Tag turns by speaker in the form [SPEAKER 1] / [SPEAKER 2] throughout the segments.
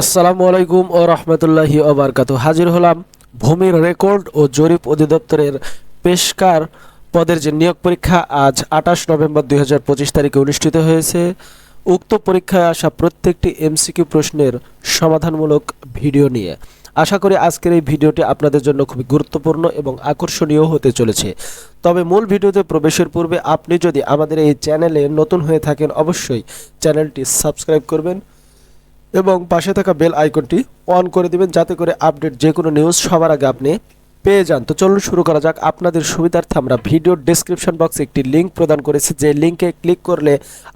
[SPEAKER 1] আসসালামু আলাইকুম ও রহমতুল্লাহি ওবরকাতু হাজির হলাম ভূমির রেকর্ড ও জরিপ অধিদপ্তরের পেশকার পদের যে নিয়োগ পরীক্ষা আজ আঠাশ নভেম্বর দুই হাজার পঁচিশ তারিখে অনুষ্ঠিত হয়েছে। উক্ত পরীক্ষায় আসা প্রত্যেকটি এমসিকিউ প্রশ্নের সমাধানমূলক ভিডিও নিয়ে। আশা করি আজকের এই ভিডিওটি আপনাদের জন্য খুবই গুরুত্বপূর্ণ এবং আকর্ষণীয় হতে চলেছে। তবে মূল ভিডিওতে প্রবেশের পূর্বে আপনি যদি আমাদের এই চ্যানেলে নতুন হয়ে থাকেন, অবশ্যই চ্যানেলটি সাবস্ক্রাইব করবেন। এবং পাশে থাকা বেল আইকনটি অন করে দিবেন যাতে করে আপডেট যে কোনো নিউজ সবার আগে আপনি পেয়ে যান। তো চলুন শুরু করা যাক আপনাদের সুবিধার্থে। আমরা ভিডিও ডেসক্রিপশন বক্সে একটি লিঙ্ক প্রদান করেছি। যে লিঙ্কে ক্লিক করলে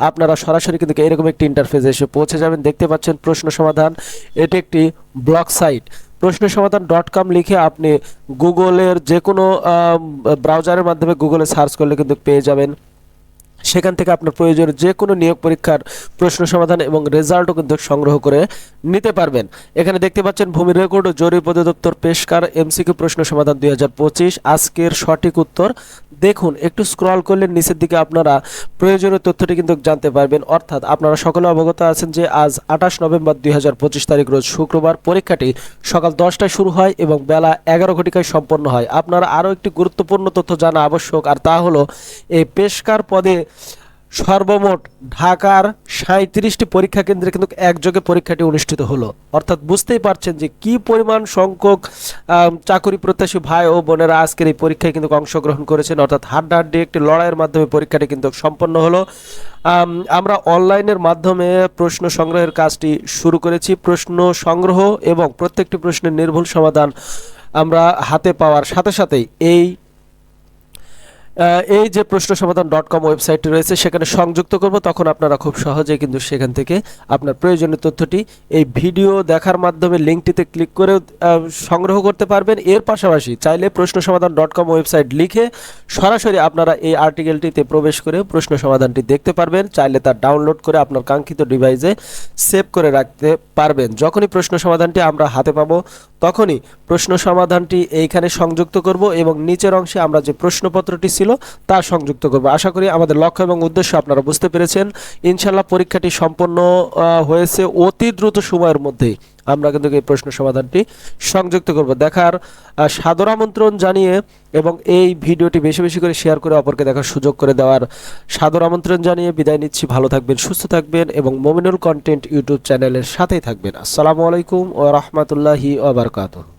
[SPEAKER 1] আপনারা সরাসরি কিন্তু এরকম একটি ইন্টারফেসে এসে পৌঁছে যাবেন। দেখতে পাচ্ছেন প্রশ্ন সমাধান। এটি একটি ব্লগ সাইট প্রশ্ন সমাধান ডট কম লিখে আপনি গুগলের যে কোনো ব্রাউজারের মাধ্যমে গুগলে সার্চ করলে কিন্তু পেয়ে যাবেন। সেখান থেকে আপনার প্রয়োজনীয় যে কোনো নিয়োগ পরীক্ষার প্রশ্ন সমাধান এবং রেজাল্টও কিন্তু সংগ্রহ করে নিতে পারবেন। এখানে দেখতে পাচ্ছেন, ভূমি রেকর্ড ও জরিপ অধিদপ্তর পেশকার এমসিকিউ প্রশ্ন সমাধান দু হাজার পঁচিশ। আজকের সঠিক উত্তর, দেখুন, একটু স্ক্রল করলে নিচের দিকে আপনারা প্রয়োজনীয় তথ্যটি কিন্তু জানতে পারবেন। অর্থাৎ আপনারা সকলে অবগত আছেন যে আজ আঠাশ নভেম্বর দুই হাজার পঁচিশ তারিখ, রোজ শুক্রবার পরীক্ষাটি সকাল দশটায় শুরু হয় এবং বেলা এগারো ঘটিকায় সম্পন্ন হয়। আপনারা আরও একটি গুরুত্বপূর্ণ তথ্য জানা আবশ্যক, আর তা হলো, এই পেশকার পদে সর্বমোট ঢাকার সাঁত্রিশটি পরীক্ষা কেন্দ্রে কিন্তু একযোগে পরীক্ষাটি অনুষ্ঠিত হলো। অর্থাৎ বুঝতেই পারছেন যে কি পরিমাণ সংখ্যক চাকরি প্রত্যাশী ভাই ও বোনেরা আজকের এই পরীক্ষায় কিন্তু অংশগ্রহণ করেছেন। অর্থাৎ হাড্ডাহাড্ডি একটি লড়াইয়ের মাধ্যমে পরীক্ষাটি কিন্তু সম্পন্ন হলো। আমরা অনলাইনের মাধ্যমে প্রশ্ন সংগ্রহের কাজটি শুরু করেছি। প্রশ্ন সংগ্রহ এবং প্রত্যেকটি প্রশ্নের নির্ভুল সমাধান আমরা হাতে পাওয়ার সাথে সাথেই এই এই যে প্রশ্ন সমাধান ডট কম ওয়েবসাইটটি রয়েছে, সেখানে সংযুক্ত করব, তখন আপনারা খুব সহজেই কিন্তু সেখান থেকে আপনার প্রয়োজনীয় তথ্যটি এই ভিডিও দেখার মাধ্যমে লিঙ্কটিতে ক্লিক করে সংগ্রহ করতে পারবেন। এর পাশাপাশি চাইলে প্রশ্ন সমাধান ডট কম ওয়েবসাইট লিখে সরাসরি আপনারা এই আর্টিকেলটিতে প্রবেশ করে প্রশ্ন সমাধানটি দেখতে পারবেন। চাইলে তার ডাউনলোড করে আপনার কাঙ্ক্ষিত ডিভাইসে সেভ করে রাখতে পারবেন। যখনই প্রশ্ন সমাধানটি আমরা হাতে পাবো তখনই প্রশ্ন সমাধানটি এইখানে সংযুক্ত করব এবং নিচের অংশে আমরা যে প্রশ্নপত্রটি ছিল তা সংযুক্ত করব। আশা করি আমাদের লক্ষ্য এবং উদ্দেশ্য আপনারা বুঝতে পেরেছেন। ইনশাল্লাহ পরীক্ষাটি সম্পন্ন হয়েছে অতি দ্রুত সময়ের মধ্যেই। আমরা কিন্তু এই প্রশ্ন সমাধানটি সংযুক্ত করব। দেখার সাদর আমন্ত্রণ জানিয়ে এবং এই ভিডিওটি বেশি বেশি করে শেয়ার করে অপরকে দেখার সুযোগ করে দেওয়ার সাদর আমন্ত্রণ জানিয়ে বিদায় নিচ্ছি। ভালো থাকবেন, সুস্থ থাকবেন এবং মোমিনুল কন্টেন্ট ইউটিউব চ্যানেলের সাথেই থাকবেন। আসসালামু আলাইকুম ও রহমতুল্লাহি ওবরকাতুহ